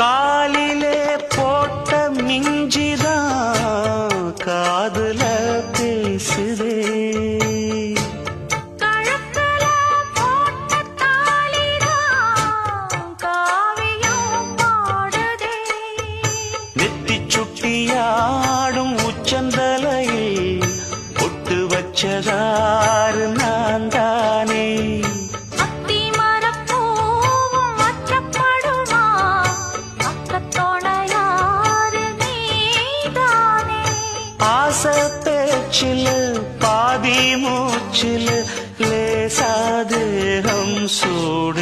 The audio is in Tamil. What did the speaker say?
காலிலே போட்ட மிஞ்சிதான் காதுல பேசுதே. சுட்டியாடும் உச்சந்தலையில் பொட்டு வச்சதா ஆச பேச்சில் பாதி மூச்சில் லேசாது ஹம் சூடு.